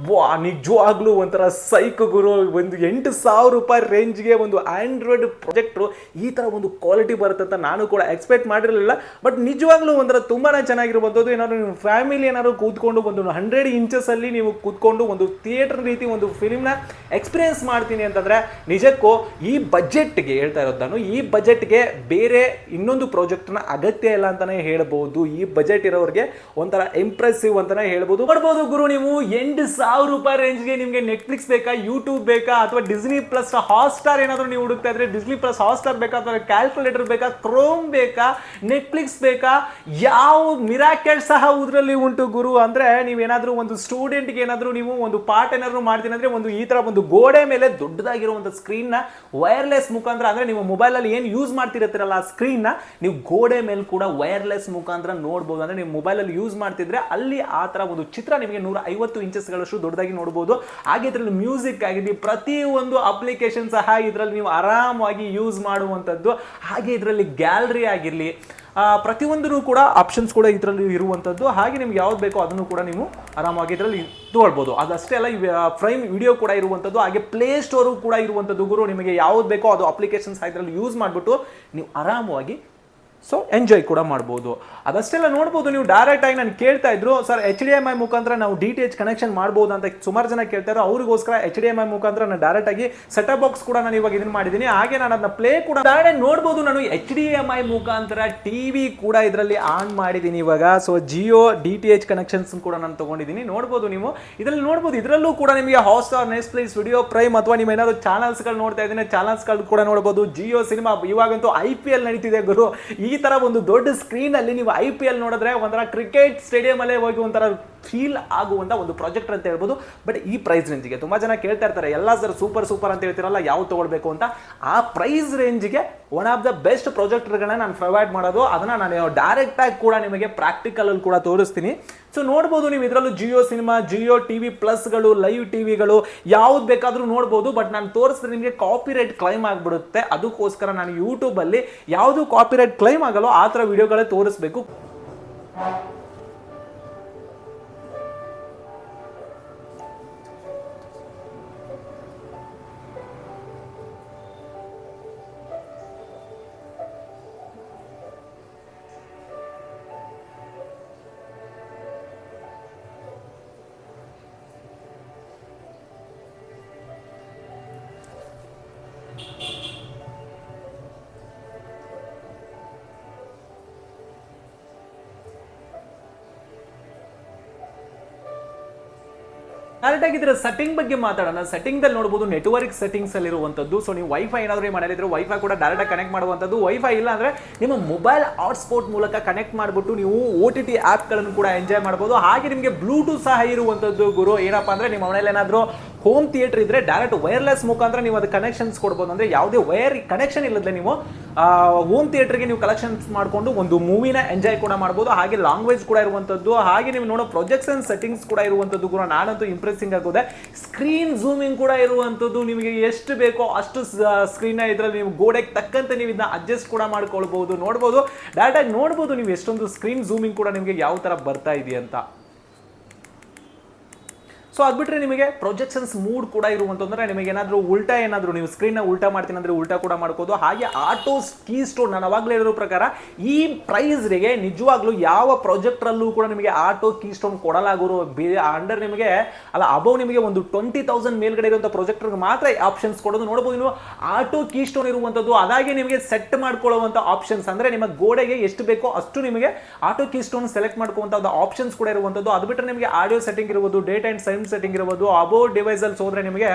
S1: ವಾ, ನಿಜವಾಗ್ಲೂ ಒಂಥರ ಸೈಕ್ ಗುರು, ಒಂದು ಎಂಟು ಸಾವಿರ ರೂಪಾಯಿ ರೇಂಜ್ಗೆ ಒಂದು ಆಂಡ್ರಾಯ್ಡ್ ಪ್ರೊಜೆಕ್ಟ್ರು ಈ ಥರ ಒಂದು ಕ್ವಾಲಿಟಿ ಬರುತ್ತೆ ಅಂತ ನಾನು ಕೂಡ ಎಕ್ಸ್ಪೆಕ್ಟ್ ಮಾಡಿರಲಿಲ್ಲ. ಬಟ್ ನಿಜವಾಗ್ಲೂ ಒಂಥರ ತುಂಬಾ ಚೆನ್ನಾಗಿರುವಂಥದ್ದು. ಏನಾದ್ರು ನಿಮ್ಮ ಫ್ಯಾಮಿಲಿ ಏನಾದ್ರು ಕೂತ್ಕೊಂಡು ಒಂದು ಹಂಡ್ರೆಡ್ ಇಂಚಸಲ್ಲಿ ನೀವು ಕೂತ್ಕೊಂಡು ಒಂದು ಥಿಯೇಟರ್ ರೀತಿ ಒಂದು ಫಿಲ್ಮ್ನ ಎಕ್ಸ್ಪೀರಿಯನ್ಸ್ ಮಾಡ್ತೀನಿ ಅಂತಂದರೆ, ನಿಜಕ್ಕೂ ಈ ಬಜೆಟ್ಗೆ ಹೇಳ್ತಾ ಇರೋದು ನಾನು, ಈ ಬಜೆಟ್ಗೆ ಬೇರೆ ಇನ್ನೊಂದು ಪ್ರಾಜೆಕ್ಟ್ನ ಅಗತ್ಯ ಇಲ್ಲ ಅಂತಲೇ ಹೇಳ್ಬೋದು. ಈ ಬಜೆಟ್ ಇರೋರಿಗೆ ಒಂಥರ ಇಂಪ್ರೆಸಿವ್ ಅಂತಲೇ ಹೇಳ್ಬೋದು. ನೋಡ್ಬೋದು ಗುರು ನೀವು ಎಂಟು ಸಾವಿರ ರೂಪಾಯಿ ರೇಂಜ್ಗೆ ನಿಮಗೆ ನೆಟ್ಫ್ಲಿಕ್ಸ್ ಬೇಕಾ ಯೂಟ್ಯೂಬ್ ಬೇಕಾ, ಅಥವಾ ಡಿಸ್ನಿ ಪ್ಲಸ್ ಹಾಟ್ಸ್ಟಾರ್ ಏನಾದರೂ ನೀವು ಹುಡುಕ್ತಾ ಇದ್ರೆ ಡಿಸ್ನಿ ಪ್ಲಸ್ ಹಾಟ್ಸ್ಟಾರ್ ಬೇಕಾ, ಅಥವಾ ಕ್ಯಾಲ್ಕುಲೇಟರ್ ಬೇಕಾ ಕ್ರೋಮ್ ಬೇಕಾ ನೆಟ್ಫ್ಲಿಕ್ಸ್ ಬೇಕಾ, ಯಾವ ಮಿರಾಕೆಟ್ ಸಹ ಇದರಲ್ಲಿ ಉಂಟು ಗುರು? ಅಂದ್ರೆ ಏನಾದರೂ ಒಂದು ಸ್ಟೂಡೆಂಟ್ಗೆ ಏನಾದರೂ ನೀವು ಒಂದು ಪಾಠ ಏನಾದರೂ ಮಾಡ್ತೀನಿ ಅಂದರೆ ಒಂದು ಈ ಥರ ಒಂದು ಗೋಡೆ ಮೇಲೆ ದೊಡ್ಡದಾಗಿರುವಂಥ ಸ್ಕ್ರೀನ್ನ ವೈರ್ಲೆಸ್ ಮುಖಾಂತರ ಅಂದರೆ ನೀವು ಮೊಬೈಲಲ್ಲಿ ಏನು ಯೂಸ್ ಮಾಡ್ತಿರತ್ತಿರಲ್ಲ ಆ ಸ್ಕ್ರೀನ್ನ ನೀವು ಗೋಡೆ ಮೇಲೆ ಕೂಡ ವೈರ್ಲೆಸ್ ಮುಖಾಂತರ ನೋಡ್ಬೋದು. ಅಂದರೆ ನೀವು ಮೊಬೈಲಲ್ಲಿ ಯೂಸ್ ಮಾಡ್ತಿದ್ರೆ ಅಲ್ಲಿ ಆ ಥರ ಒಂದು ಚಿತ್ರ ನಿಮಗೆ ನೂರ ಐವತ್ತು ಇಂಚಸ್ಗಳಷ್ಟು ದೊಡ್ಡದಾಗಿ ನೋಡಬಹುದು ಹಾಗೆ ಇದರಲ್ಲಿ ಮ್ಯೂಸಿಕ್ ಆಗಿರಲಿ ಒಂದು ಅಪ್ಲಿಕೇಶನ್ ಸಹ ಇದರಲ್ಲಿ ನೀವು ಆರಾಮವಾಗಿ ಯೂಸ್ ಮಾಡುವಂಥದ್ದು. ಹಾಗೆ ಇದರಲ್ಲಿ ಗ್ಯಾಲರಿ ಆಗಿರಲಿ ಪ್ರತಿಯೊಂದೂ ಕೂಡ ಆಪ್ಷನ್ಸ್ ಕೂಡ ಇದರಲ್ಲಿ ಇರುವಂಥದ್ದು. ಹಾಗೆ ನಿಮ್ಗೆ ಯಾವ್ದು ಬೇಕೋ ಅದನ್ನು ಕೂಡ ನೀವು ಆರಾಮಾಗಿ ಇದರಲ್ಲಿ ತೊಗೊಳ್ಬೋದು. ಅದಷ್ಟೇ ಅಲ್ಲ ಫ್ರೈಮ್ ವಿಡಿಯೋ ಕೂಡ ಇರುವಂಥದ್ದು. ಹಾಗೆ ಪ್ಲೇ ಸ್ಟೋರು ಕೂಡ ಇರುವಂಥದ್ದು. ಗುರು, ನಿಮಗೆ ಯಾವ್ದು ಬೇಕೋ ಅದು ಅಪ್ಲಿಕೇಶನ್ಸ್ ಇದರಲ್ಲಿ ಯೂಸ್ ಮಾಡಿಬಿಟ್ಟು ನೀವು ಆರಾಮವಾಗಿ ಸೊ ಎಂಜಾಯ್ ಕೂಡ ಮಾಡ್ಬೋದು. ಅದಷ್ಟೆಲ್ಲ ನೋಡ್ಬೋದು, ನೀವು ಡೈರೆಕ್ಟ್ ಆಗಿ ನಾನು ಕೇಳ್ತಾ ಇದ್ರು, sir H D M I ಮುಖಾಂತರ ನಾವು ಡಿ ಟಿ ಎಚ್ ಕನೆಕ್ಷನ್ ಮಾಡ್ಬೋದು ಅಂತ ಸುಮಾರು ಜನ ಕೇಳ್ತಾರೆ ಅವ್ರಿಗೋಸ್ಕರ ಎಚ್ ಡಿ ಎಂ ಐ ಮುಖಾಂತರ ನಾನು ಡೈರೆಕ್ಟ್ ಆಗಿ ಸೆಟಪ್ ಬಾಕ್ಸ್ ಕೂಡ ನಾನು ಇವಾಗ ಇದನ್ನ ಮಾಡಿದ್ದೀನಿ ಹಾಗೆ ನಾನು ಅದನ್ನ ಪ್ಲೇ ಕೂಡ ಡೈರೆಕ್ಟ್ ನೋಡ್ಬೋದು ನಾನು. ಎಚ್ ಡಿ ಎಂ ಐ ಮುಖಾಂತರ ಟಿವಿ ಕೂಡ ಇದರಲ್ಲಿ ಆನ್ ಮಾಡಿದ್ದೀನಿ ಇವಾಗ. So Jio D T H connections ಕೂಡ ನಾನು ತೊಗೊಂಡಿದ್ದೀನಿ ನೋಡ್ಬೋದು ನೀವು. ಇದರಲ್ಲಿ ನೋಡ್ಬೋದು. ಇದರಲ್ಲೂ ಕೂಡ ನಿಮಗೆ ಹಾಟ್ಸ್ಟಾರ್ ಪ್ಲೇಸ್ ವಿಡಿಯೋ ಪ್ರೈಮ್ ಅಥವಾ ನೀವು ಏನಾದರೂ ಚಾನಲ್ಸ್ಗಳು ನೋಡ್ತಾ ಇದ್ದೀನಿ. ಚಾನಲ್ಸ್ಗಳು ಕೂಡ ನೋಡ್ಬೋದು. ಜಿಯೋ ಸಿನಿಮಾ ಇವಾಗಂತೂ ಐ ಪಿ ಎಲ್ ನಡೀತಿದೆ ಗುರು. ಈ ತರ ಒಂದು ದೊಡ್ಡ ಸ್ಕ್ರೀನ್ ಅಲ್ಲಿ ನೀವು ಐ ಪಿ ಎಲ್ ನೋಡಿದ್ರೆ ಒಂಥರ ಕ್ರಿಕೆಟ್ ಸ್ಟೇಡಿಯಂ ಅಲ್ಲೇ ಹೋಗಿ ಒಂಥರ ಫೀಲ್ ಆಗುವಂತ ಒಂದು ಪ್ರಾಜೆಕ್ಟ್ ಅಂತ ಹೇಳ್ಬೋದು. ಬಟ್ ಈ ಪ್ರೈಸ್ ರೇಂಜಿಗೆ ತುಂಬಾ ಜನ ಕೇಳ್ತಾ ಇರ್ತಾರೆ, ಎಲ್ಲ ಸರ್ ಸೂಪರ್ ಸೂಪರ್ ಅಂತ ಹೇಳ್ತಿರಲ್ಲ ಯಾವ ತಗೊಳ್ಬೇಕು ಅಂತ? ಆ ಪ್ರೈಸ್ ರೇಂಜಿಗೆ ಒನ್ ಆಫ್ ದ ಬೆಸ್ಟ್ ಪ್ರಾಜೆಕ್ಟ್ಗಳನ್ನ ನಾನು ಪ್ರೊವೈಡ್ ಮಾಡೋದು, ಅದನ್ನ ನಾನು ಡೈರೆಕ್ಟ್ ಆಗಿ ಕೂಡ ನಿಮಗೆ ಪ್ರಾಕ್ಟಿಕಲ್ ಅಲ್ಲಿ ಕೂಡ ತೋರಿಸ್ತೀನಿ. ಸೊ ನೋಡ್ಬೋದು ನೀವು ಇದರಲ್ಲೂ ಜಿಯೋ ಸಿನಿಮಾ ಜಿಯೋ ಟಿವಿ ಪ್ಲಸ್ಗಳು ಲೈವ್ ಟಿವಿಗಳು ಯಾವ್ದು ಬೇಕಾದರೂ ನೋಡ್ಬೋದು ಬಟ್ ನಾನು ತೋರಿಸಿದ್ರೆ ನಿಮಗೆ ಕಾಪಿರೈಟ್ ಕ್ಲೈಮ್ ಆಗಿಬಿಡುತ್ತೆ. ಅದಕ್ಕೋಸ್ಕರ ನಾನು ಯೂಟ್ಯೂಬಲ್ಲಿ ಯಾವುದು ಕಾಪಿರೈಟ್ ಕ್ಲೈಮ್ ಆಗಲ್ಲೋ, ಆ ಥರ ವಿಡಿಯೋಗಳೇ ತೋರಿಸ್ಬೇಕು. ಆಗಿದ್ರೆ ಸೆಟ್ಟಿಂಗ್ ಬಗ್ಗೆ ಮಾತಾಡೋಣ. ಸೆಟ್ಟಿಂಗ್ ದಲ್ಲಿ ನೋಡಬಹುದು ನೆಟ್ವರ್ಕ್ ಸೆಟ್ಟಿಂಗ್ಸ್ ಅಲ್ಲಿ ಇರುವಂತದ್ದು. ಸೊ ನೀವು ವೈಫೈ ಏನಾದರೂ ಮಾಡಿದ್ರೆ ವೈಫೈ ಕೂಡ ಡೈರೆಕ್ಟ್ ಕನೆಕ್ಟ್ ಮಾಡುವಂಥದ್ದು ವೈಫೈ ಇಲ್ಲ ಅಂದ್ರೆ ನಿಮ್ಮ ಮೊಬೈಲ್ ಹಾಟ್ಸ್ಪಾಟ್ ಮೂಲಕ ಕನೆಕ್ಟ್ ಮಾಡಿಬಿಟ್ಟು ನೀವು ಓ ಟಿ ಟಿ ಗಳನ್ನು ಕೂಡ ಎಂಜಾಯ್ ಮಾಡಬಹುದು ಹಾಗೆ ನಿಮಗೆ ಬ್ಲೂಟೂತ್ ಸಹ ಇರುವಂತದ್ದು ಗುರು. ಏನಪ್ಪಾ ಅಂದ್ರೆ ನಿಮ್ಮ ಮನೇಲಿ ಏನಾದರೂ ಹೋಮ್ ಥಿಯೇಟರ್ ಇದ್ರೆ ಡೈರೆಕ್ಟ್ ವೈರ್ಲೆಸ್ ಮುಖಾಂತರ ನೀವು ಅದು ಕನೆಕ್ಷನ್ಸ್ ಕೊಡ್ಬೋದು. ಅಂದ್ರೆ ಯಾವುದೇ ವೈರ್ ಕನೆಕ್ಷನ್ ಇಲ್ಲದೆ ನೀವು ಹೋಮ್ ಥಿಯೇಟರ್ಗೆ ನೀವು ಕಲೆಕ್ಷನ್ಸ್ ಮಾಡಿಕೊಂಡು ಒಂದು ಮೂವಿನ ಎಂಜಾಯ್ ಕೂಡ ಮಾಡ್ಬೋದು. ಹಾಗೆ ಲಾಂಗ್ವೇಜ್ ಕೂಡ ಇರುವಂಥದ್ದು ಹಾಗೆ ನೀವು ನೋಡೋ ಪ್ರೊಜೆಕ್ಷನ್ ಸೆಟ್ಟಿಂಗ್ಸ್ ಕೂಡ ಇರುವಂಥದ್ದು ಕೂಡ ನಾನಂತೂ ಇಂಪ್ರೆಸ್ಸಿಂಗ್ ಆಗೋದೆ. ಸ್ಕ್ರೀನ್ ಝೂಮಿಂಗ್ ಕೂಡ ಇರುವಂಥದ್ದು ನಿಮಗೆ ಎಷ್ಟು ಬೇಕೋ ಅಷ್ಟು ಸ್ಕ್ರೀನ್ ಇದರಲ್ಲಿ ನೀವು ಗೋಡೆಗೆ ತಕ್ಕಂತೆ ನೀವು ಇದನ್ನ ಅಡ್ಜಸ್ಟ್ ಕೂಡ ಮಾಡ್ಕೊಳ್ಬಹುದು ನೋಡ್ಬೋದು. ಡೈರೆಕ್ಟಾಗಿ ನೋಡ್ಬೋದು ನೀವು ಎಷ್ಟೊಂದು ಸ್ಕ್ರೀನ್ ಝೂಮಿಂಗ್ ಕೂಡ ನಿಮಗೆ ಯಾವ ಥರ ಬರ್ತಾ ಇದೆಯಂತ. ಸೊ ಅದು ಬಿಟ್ಟರೆ ನಿಮಗೆ ಪ್ರೊಜೆಕ್ಷನ್ಸ್ ಮೂಡ್ ಕೂಡ ಇರುವಂತಂದ್ರೆ ನಿಮಗೆ ಏನಾದರೂ ಉಲ್ಟಾ ಏನಾದರೂ, ನೀವು ಸ್ಕ್ರೀನ್ನ ಉಲ್ಟಾ ಮಾಡ್ತೀನಿ ಅಂದ್ರೆ ಉಲ್ಟಾ ಕೂಡ ಮಾಡ್ಕೋದು. ಹಾಗೆ ಆಟೋ ಕೀ ಸ್ಟೋನ್ ನಾನು ಅವಾಗಲೇ ಹೇಳಿರೋ ಪ್ರಕಾರ, ಈ ಪ್ರೈಸ್ಗೆ ನಿಜವಾಗ್ಲೂ ಯಾವ ಪ್ರಾಜೆಕ್ಟ್ರಲ್ಲೂ ಕೂಡ ನಿಮಗೆ ಆಟೋ ಕೀ ಸ್ಟೋನ್ ಕೊಡಲಾಗಿರೋ ಅಂಡರ್ ನಿಮಗೆ, ಅಲ್ಲ ಅಬೌವ್ ನಿಮಗೆ ಒಂದು ಟ್ವೆಂಟಿ ತೌಸಂಡ್ ಮೇಲ್ಗಡೆ ಇರುವಂಥ ಪ್ರಾಜೆಕ್ಟ್ರಿಗೆ ಮಾತ್ರ ಆಪ್ಷನ್ಸ್ ಕೊಡೋದು. ನೋಡ್ಬೋದು ನೀವು ಆಟೋ ಕೀ ಸ್ಟೋನ್ ಇರುವಂಥದ್ದು, ಅದಾಗೆ ನಿಮಗೆ ಸೆಟ್ ಮಾಡ್ಕೊಳ್ಳುವಂಥ ಆಪ್ಷನ್ಸ್ ಅಂದ್ರೆ ನಿಮ್ಮ ಗೋಡೆಗೆ ಎಷ್ಟು ಬೇಕೋ ಅಷ್ಟು ನಿಮಗೆ ಆಟೋ ಕೀ ಸ್ಟೋನ್ ಸೆಲೆಕ್ಟ್ ಮಾಡ್ಕೊಳ್ಳುವಂಥ ಆಪ್ಷನ್ಸ್ ಕೂಡ ಇರುವಂಥದ್ದು. ಅದು ಬಿಟ್ಟರೆ ನಿಮಗೆ ಆಡಿಯೋ ಸೆಟ್ಟಿಂಗ್ ಇರ್ಬೋದು ಡೇಟ್ ಆ್ಯಂಡ್ ಸೈನ್ ಸೆಟ್ಟಿಂಗ್ ಇರ್ಬೋದು ಅಬೌಟ್ ಡಿವೈಸ್ ಅಲ್ಲಿ ಹೋದ್ರೆ ನಿಮಗೆ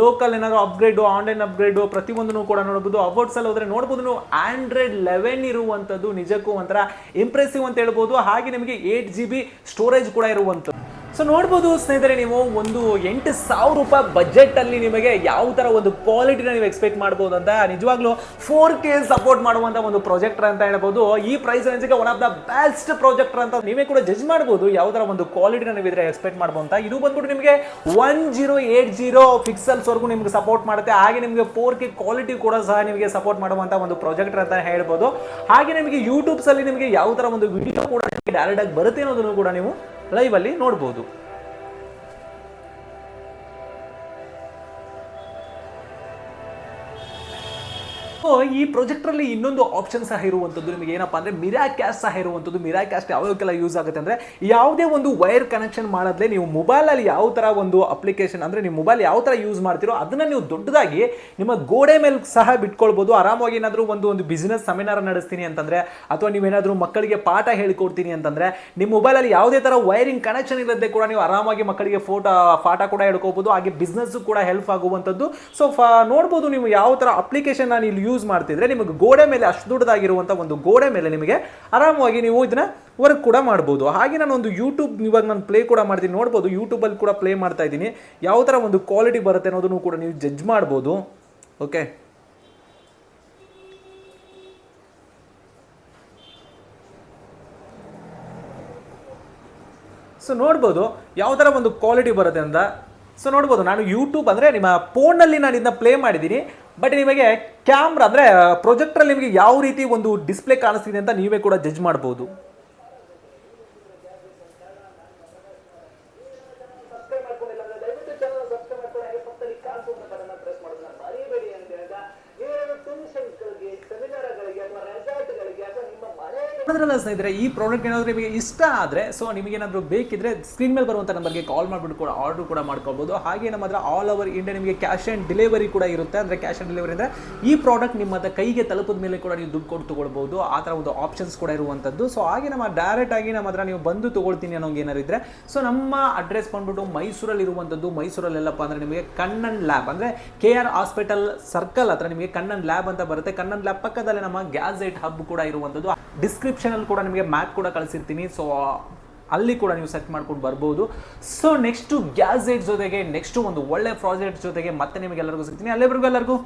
S1: ಲೋಕಲ್ ಏನಾದ್ರು ಅಪ್ಗ್ರೇಡ್ ಆನ್ಲೈನ್ ಅಪ್ಗ್ರೇಡ್ ಪ್ರತಿಯೊಂದನ್ನು ಕೂಡ ನೋಡಬಹುದು ಅಬೌಟ್ಸ್ ಅಲ್ಲಿ ಹೋದ್ರೆ ನೋಡಬಹುದು ನೀವು ಆಂಡ್ರಾಯ್ಡ್ ಲೆವೆನ್ ಇರುವಂತದ್ದು ನಿಜಕ್ಕೂ ಒಂಥರ ಇಂಪ್ರೆಸಿವ್ ಅಂತ ಹೇಳ್ಬೋದು. ಹಾಗೆ ನಿಮಗೆ ಏಯ್ಟ್ ಜಿ ಬಿ ಸ್ಟೋರೇಜ್ ಕೂಡ ಇರುವಂಥದ್ದು. ಸೊ ನೋಡ್ಬೋದು ಸ್ನೇಹಿತರೆ, ನೀವು ಒಂದು ಎಂಟು ಸಾವಿರ ರೂಪಾಯಿ ಬಜೆಟ್ ಅಲ್ಲಿ ನಿಮಗೆ ಯಾವ ತರ ಒಂದು ಕ್ವಾಲಿಟಿನ ನೀವು ಎಕ್ಸ್ಪೆಕ್ಟ್ ಮಾಡ್ಬೋದು ಅಂತ ನಿಜವಾಗ್ಲೂ ಫೋರ್ ಕೆ ಸಪೋರ್ಟ್ ಮಾಡುವಂತ ಒಂದು ಪ್ರಾಜೆಕ್ಟರ್ ಅಂತ ಹೇಳ್ಬೋದು. ಈ price ರೇಂಜ್ಗೆ one of the best projector ಅಂತ ನೀವೇ ಕೂಡ ಜಡ್ಜ್ ಮಾಡ್ಬೋದು ಯಾವ ಥರ ಒಂದು ಕ್ವಾಲಿಟಿನ ನೀವು ಇದ್ರೆ ಎಕ್ಸ್ಪೆಕ್ಟ್ ಮಾಡ್ಬೋದು ಅಂತ. ಇದು ಬಂದ್ಬಿಟ್ಟು ನಿಮಗೆ ಒನ್ ಜೀರೋ ಏಟ್ ಜೀರೋ ಪಿಕ್ಸಲ್ಸ್ವರೆಗೂ ನಿಮ್ಗೆ ಸಪೋರ್ಟ್ ಮಾಡುತ್ತೆ. ಹಾಗೆ ನಿಮಗೆ ಫೋರ್ ಕೆ ಕ್ವಾಲಿಟಿ ಕೂಡ ಸಹ ನಿಮಗೆ ಸಪೋರ್ಟ್ ಮಾಡುವಂತ ಒಂದು ಪ್ರಾಜೆಕ್ಟರ್ ಅಂತ ಹೇಳ್ಬೋದು. ಹಾಗೆ ನಿಮಗೆ ಯೂಟ್ಯೂಬ್ಸಲ್ಲಿ ನಿಮಗೆ ಯಾವ ತರ ಒಂದು ವಿಡಿಯೋ ಕೂಡ ಡೈರೆಕ್ಟ್ ಆಗಿ ಬರುತ್ತೆ ಅನ್ನೋದನ್ನು ಕೂಡ ನೀವು ಲೈವ್ ಅಲ್ಲಿ ನೋಡ್ಬೋದು. ಈ ಪ್ರೊಜೆಕ್ಟ್ರಲ್ಲಿ ಇನ್ನೊಂದು ಆಪ್ಷನ್ ಸಹ ಇರುವಂಥದ್ದು ನಿಮಗೆ ಏನಪ್ಪಾ ಅಂದ್ರೆ ಮಿರಾ ಕ್ಯಾಸ್ಟ್ ಸಹ ಇರುವಂಥದ್ದು ಮಿರಾ ಕ್ಯಾಸ್ಟ್ ಯಾವ್ಯಾವಕ್ಕೆಲ್ಲ ಯೂಸ್ ಆಗುತ್ತೆ ಅಂದ್ರೆ ಯಾವುದೇ ಒಂದು ವೈರ್ ಕನೆಕ್ಷನ್ ಮಾಡೋದ್ಲೆ ನೀವು ಮೊಬೈಲಲ್ಲಿ ಯಾವ ಥರ ಒಂದು ಅಪ್ಲಿಕೇಶನ್ ಅಂದ್ರೆ ನಿಮ್ಮ ಮೊಬೈಲ್ ಯಾವ ಥರ ಯೂಸ್ ಮಾಡ್ತೀರೋ ಅದನ್ನ ನೀವು ದೊಡ್ಡದಾಗಿ ನಿಮ್ಮ ಗೋಡೆ ಮೇಲೆ ಸಹ ಬಿಟ್ಕೊಳ್ಬೋದು. ಆರಾಮಾಗಿ ಏನಾದರೂ ಒಂದು ಒಂದು ಬಿಸ್ನೆಸ್ ಸೆಮಿನಾರ್ ನಡೆಸ್ತೀನಿ ಅಂತಂದ್ರೆ ಅಥವಾ ನೀವೇನಾದರೂ ಮಕ್ಕಳಿಗೆ ಪಾಠ ಹೇಳ್ಕೊಡ್ತೀನಿ ಅಂತಂದ್ರೆ ನಿಮ್ಮ ಮೊಬೈಲಲ್ಲಿ ಯಾವುದೇ ಥರ ವೈರಿಂಗ್ ಕನೆಕ್ಷನ್ ಇಲ್ಲದೆ ಕೂಡ ನೀವು ಆರಾಮಾಗಿ ಮಕ್ಕಳಿಗೆ ಫೋಟೋ ಪಾಠ ಕೂಡ ಹೇಳ್ಕೋಬಹುದು ಹಾಗೆ ಬಿಸ್ನೆಸ್ ಕೂಡ ಹೆಲ್ಪ್ ಆಗುವಂಥದ್ದು ಸೊ ನೋಡ್ಬೋದು ನೀವು ಯಾವ ಥರ ಅಪ್ಲಿಕೇಶನ್ ನಾನು ಇಲ್ಲಿ ಯೂಸ್ ಮಾಡ್ತಿದ್ರೆ ನಿಮಗೆ ಗೋಡೆ ಮೇಲೆ ಅಷ್ಟು ದೊಡ್ಡದಾಗಿರುವಂಥ ಒಂದು ಗೋಡೆ ಮೇಲೆ ನಿಮಗೆ ಆರಾಮವಾಗಿ ನೀವು ಇದನ್ನ ವರ್ಕ್ ಕೂಡ ಮಾಡ್ಬೋದು. ಹಾಗೆ ನಾನು ಒಂದು ಯೂಟ್ಯೂಬ್ ಇವಾಗ ನಾನು ಪ್ಲೇ ಕೂಡ ಮಾಡ್ತೀನಿ. ನೋಡ್ಬೋದು ಯೂಟ್ಯೂಬಲ್ಲಿ ಕೂಡ ಪ್ಲೇ ಮಾಡ್ತಾ ಇದ್ದೀನಿ. ಯಾವ ಥರ ಒಂದು ಕ್ವಾಲಿಟಿ ಬರುತ್ತೆ ಅನ್ನೋದನ್ನು ಕೂಡ ನೀವು ಜಡ್ಜ್ ಮಾಡ್ಬೋದು. ಓಕೆ ಸೊ ನೋಡ್ಬೋದು, ಯಾವ ಥರ ಒಂದು ಕ್ವಾಲಿಟಿ ಬರುತ್ತೆ ಅಂತ. ಸೊ ನೋಡ್ಬೋದು, ನಾನು ಯೂಟ್ಯೂಬ್ ಅಂದರೆ ನಿಮ್ಮ ಫೋನಲ್ಲಿ ನಾನು ಇದನ್ನ ಪ್ಲೇ ಮಾಡಿದ್ದೀನಿ. ಬಟ್ ನಿಮಗೆ ಕ್ಯಾಮ್ರಾ ಅಂದರೆ ಪ್ರೊಜೆಕ್ಟ್ರಲ್ಲಿ ನಿಮಗೆ ಯಾವ ರೀತಿ ಒಂದು ಡಿಸ್ಪ್ಲೇ ಕಾಣಿಸ್ತಿದೆ ಅಂತ ನೀವೇ ಕೂಡ ಜಡ್ಜ್ ಮಾಡ್ಬೋದು
S2: ಸಬ್ಸ್ಕ್ರೈಬ್ ಮಾಡ್ಕೊಂಡಿಲ್ಲ ಅಂದ್ರೆ ದಯವಿಟ್ಟು ಚಾನಲ್ ಸಬ್ಸ್ಕ್ರೈಬ್ ಮಾಡ್ಕೊಂಡು ಹಾಗೆ ಪಕ್ಕದಲ್ಲಿ ಕಾಣಿಸುವಂತ ಬಟನ್ ಪ್ರೆಸ್ ಮಾಡೋದನ್ನ ಮರಿಬೇಡಿ ಅಂತ ಹೇಳ್ತಾ ನೀವೇನಾದ್ರು ಫಂಕ್ಷನ್ಸ್ಗಳಿಗೆ ಸೆಮಿನಾರ್ಗಳಿಗೆ ಅಥವಾ ರೆಸಾರ್ಟ್ಗಳಿಗೆ ಅಥವಾ ನಿಮ್ಮ ಮನೆ
S1: ಅದರಲ್ಲ ಸ್ನೇಹಿತರೆ ಈ ಪ್ರಾಡಕ್ಟ್ ಏನಾದರೂ ನಿಮಗೆ ಇಷ್ಟ ಆದರೆ ಸೊ ನಿಮಗೆ ಏನಾದ್ರೂ ಬೇಕಿದ್ರೆ ಸ್ಕ್ರೀನ್ ಮೇಲೆ ಬರುವಂಥ ನಂಬರ್ಗೆ ಕಾಲ್ ಮಾಡಿಬಿಟ್ಟು ಕೂಡ ಆರ್ಡರ್ ಕೂಡ ಮಾಡ್ಕೊಳ್ಬೋದು ಹಾಗೆ ನಮ್ಮ ಹತ್ರ ಆಲ್ ಓವರ್ ಇಂಡಿಯಾ ನಿಮಗೆ ಕ್ಯಾಶ್ ಆ್ಯಂಡ್ ಡೆಲಿವರಿ ಕೂಡ ಇರುತ್ತೆ. ಅಂದರೆ ಕ್ಯಾಶ್ ಆ್ಯಂಡ್ ಡೆಲಿವರಿ ಅಂದರೆ ಈ ಪ್ರಾಡಕ್ಟ್ ನಿಮ್ಮ ಹತ್ರ ಕೈಗೆ ತಲುಪದ ಮೇಲೆ ಕೂಡ ನೀವು ದುಡ್ಡು ಕೊಟ್ಟು ತೊಗೊಳ್ಬೋದು. ಆ ಥರ ಒಂದು ಆಪ್ಷನ್ಸ್ ಕೂಡ ಇರುವಂಥದ್ದು. ಸೊ ಹಾಗೆ ನಮ್ಮ ಡೈರೆಕ್ಟ್ ಆಗಿ ನಮ್ಮ ಹತ್ರ ನೀವು ಬಂದು ತೊಗೊಳ್ತೀನಿ ಅನ್ನೋಂಗೆ ಏನಾರು ಇದ್ದರೆ ಸೊ ನಮ್ಮ ಅಡ್ರೆಸ್ ಬಂದ್ಬಿಟ್ಟು ಮೈಸೂರಲ್ಲಿ ಇರುವಂಥದ್ದು. ಮೈಸೂರಲ್ಲಿ ಎಲ್ಲಪ್ಪ ಅಂದರೆ ನಿಮಗೆ ಕಣ್ಣನ್ ಲ್ಯಾಬ್ ಅಂದರೆ ಕೆ ಆರ್ ಹಾಸ್ಪಿಟಲ್ ಸರ್ಕಲ್ ಹತ್ರ ನಿಮಗೆ ಕಣ್ಣನ್ ಲ್ಯಾಬ್ ಅಂತ ಬರುತ್ತೆ. ಕಣ್ಣನ್ ಲ್ಯಾಬ್ ಪಕ್ಕದಲ್ಲಿ ನಮ್ಮ ಗ್ಯಾಜೆಟ್ ಹಬ್ ಕೂಡ ಇರುವಂಥದ್ದು. ಡಿಸ್ಕ್ರಿಪ್ಷನಲ್ಲಿ ಕೂಡ ನಿಮಗೆ ಮ್ಯಾಪ್ ಕೂಡ ಕಳಿಸಿರ್ತೀನಿ. ಸೊ ಅಲ್ಲಿ ಕೂಡ ನೀವು ಸೆಟ್ ಮಾಡ್ಕೊಂಡು ಬರ್ಬೋದು. ಸೊ ನೆಕ್ಸ್ಟು ಗ್ಯಾಜೆಟ್ ಜೊತೆಗೆ ನೆಕ್ಸ್ಟು ಒಂದು ಒಳ್ಳೆ ಪ್ರಾಜೆಕ್ಟ್ ಜೊತೆಗೆ ಮತ್ತೆ ನಿಮಗೆಲ್ಲರಿಗೂ ಸಿಗ್ತೀನಿ. ಅಲ್ಲಿವರೆಗೂ ಎಲ್ಲರಿಗೂ.